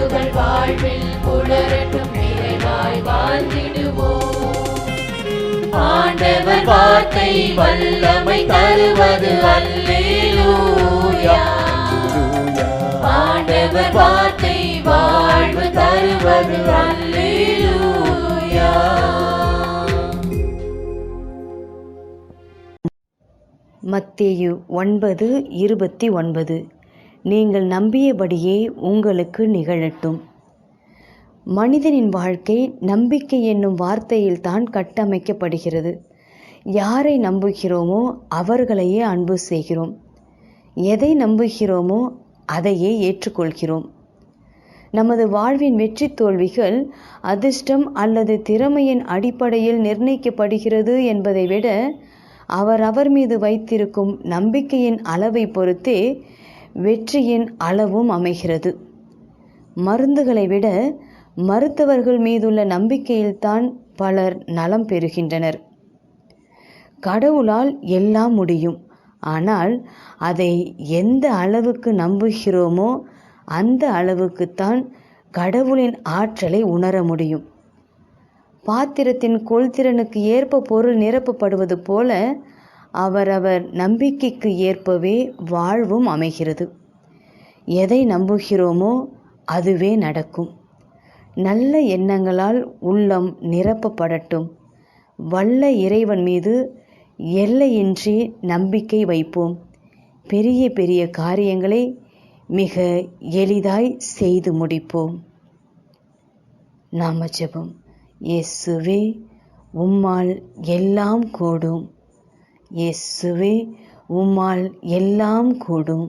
உணர்வுகள் வாழ்வில் புலரட்டும் நிறைவாய் வாழ்ந்திடுவோம். ஆண்டவர் வார்த்தை வல்லமை தருவது அல்லேலூயா. ஆண்டவர் வார்த்தை வாழ்வு தருவது அல்லேலூயா. மத்தேயு ஒன்பது இருபத்தி ஒன்பது. நீங்கள் நம்பியபடியே உங்களுக்கு நிகழட்டும். மனிதனின் வாழ்க்கை நம்பிக்கை என்னும் வார்த்தையில்தான் கட்டமைக்கப்படுகிறது. யாரை நம்புகிறோமோ அவர்களையே அன்பு செய்கிறோம். எதை நம்புகிறோமோ அதையே ஏற்றுக்கொள்கிறோம். நமது வாழ்வின் வெற்றி தோல்விகள் அதிர்ஷ்டம் அல்லது திறமையின் அடிப்படையில் நிர்ணயிக்கப்படுகிறது என்பதை விட அவர் அவர் மீது வைத்திருக்கும் நம்பிக்கையின் அளவை பொறுத்தே வெற்றியின் அளவும் அமைகிறது. மருந்துகளை விட மருத்துவர்கள் மீதுள்ள நம்பிக்கையில்தான் பலர் நலம் பெறுகின்றனர். கடவுளால் எல்லாம் முடியும். ஆனால் அதை எந்த அளவுக்கு நம்புகிறோமோ அந்த அளவுக்குத்தான் கடவுளின் ஆற்றலை உணர முடியும். பாத்திரத்தின் கொள்திறனுக்கு ஏற்ப பொருள் நிரப்பப்படுவது போல அவரவர் நம்பிக்கைக்கு ஏற்பவே வாழ்வும் அமைகிறது. எதை நம்புகிறோமோ அதுவே நடக்கும். நல்ல எண்ணங்களால் உள்ளம் நிரப்பப்படட்டும். வல்ல இறைவன் மீது எல்லையின்றி நம்பிக்கை வைப்போம். பெரிய பெரிய காரியங்களை மிக எளிதாய் செய்து முடிப்போம். நாம ஜெபம். இயேசுவே உம்மால் எல்லாம் கூடும். இயேசுவே உம்மால் எல்லாம் கூடும்.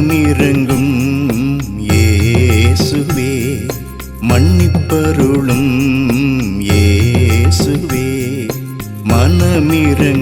மனமிரங்கும் ஏசுவே மன்னிப்பருளும் ஏசுவே மனமிரங்கும்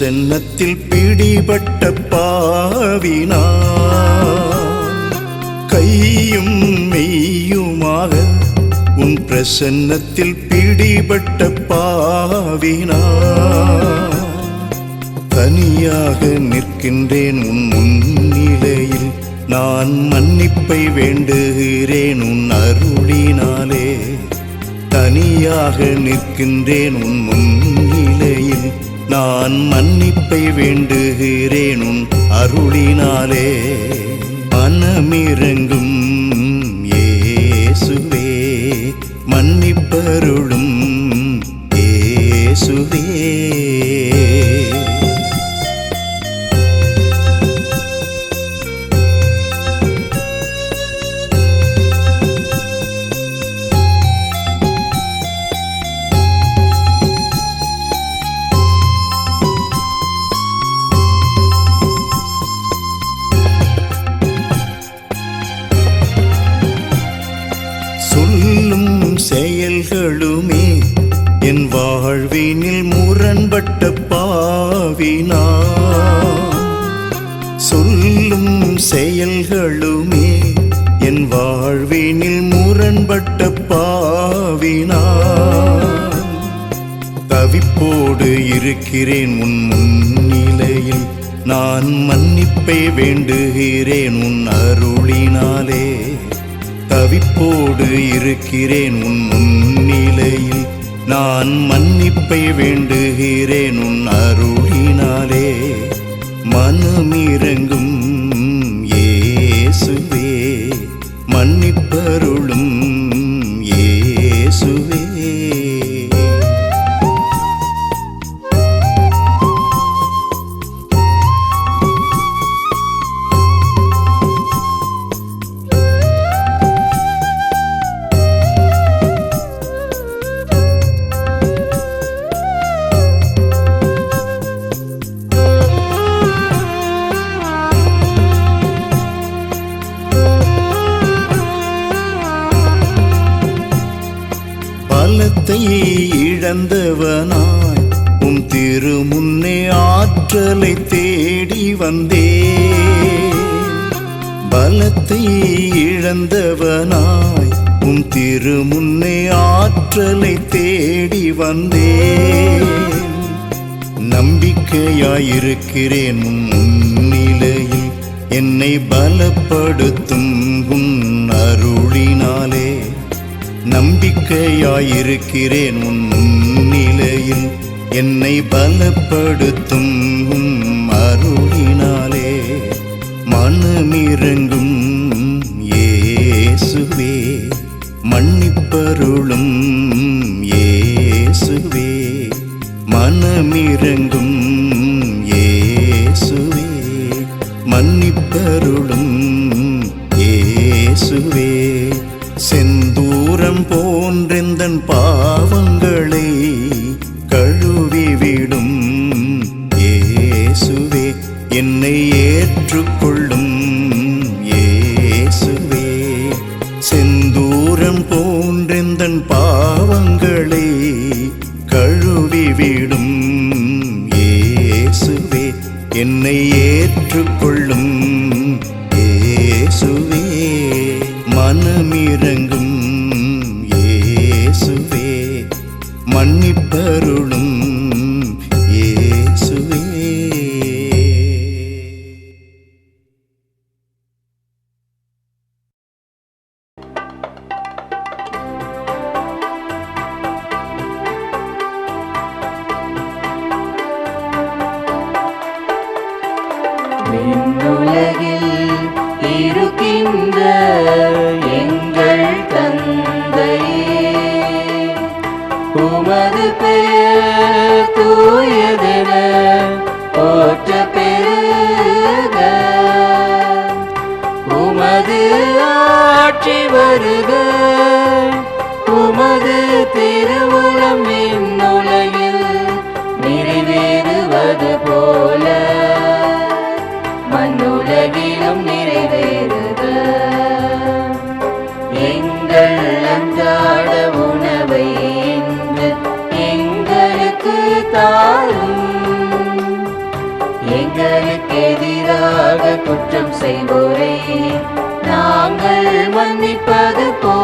சென்னத்தில் பிடிபட்ட பாவினா. கையும் மெய்யுமாக உன் பிரசன்னத்தில் பிடிபட்ட பாவினா. தனியாக நிற்கின்றேன் உன் முன்னிலையில். நான் மன்னிப்பை வேண்டுகிறேன் உன் அருளினாலே. தனியாக நிற்கின்றேன் உன் முன்னிலையில். நான் மன்னிப்பை வேண்டுகிறேன் உன் அருளினாலே மனமிரங்கும் செயல்களுமே என் வாழ்வினில் முரண்பட்ட பாவினா. சொல்லும் செயல்களுமே என் வாழ்வினில் முரண்பட்ட பாவினா. தவிப்போடு இருக்கிறேன் உன் முன்னிலையில் நான் மன்னிப்பை வேண்டுகிறேன் உன் அருளினா. தவிப்போடு இருக்கிறேன் உன் முன்னிலையில். நான் மன்னிப்பை வேண்டுகிறேன் உன் அருளினாலே. மனமிறங்கும் ஏசுவே. மன்னிப்பு வந்தே. பலத்தை இழந்தவனாய் உம் திருமுன்னே ஆற்றலை தேடி வந்தே. நம்பிக்கையாயிருக்கிறேன் முன்னிலையில் என்னை பலப்படுத்தும் உன் அருளினாலே. நம்பிக்கையாயிருக்கிறேன் உன் முன்னிலையில் என்னை பலப்படுத்தும் உம் அருளி மனமிறங்கும் ஏசுவே மன்னிப்பருளும் ஏசுவே மனமிறங்கும் ஏசுவே மன்னிப்பருளும் வருக உமது திருவுளம் விண்ணுலகில் நிறைவேறுவது போல. மண்ணுலகிலும் எதிராக குற்றம் செய்வோரை. நாங்கள் மன்னிப்பது போ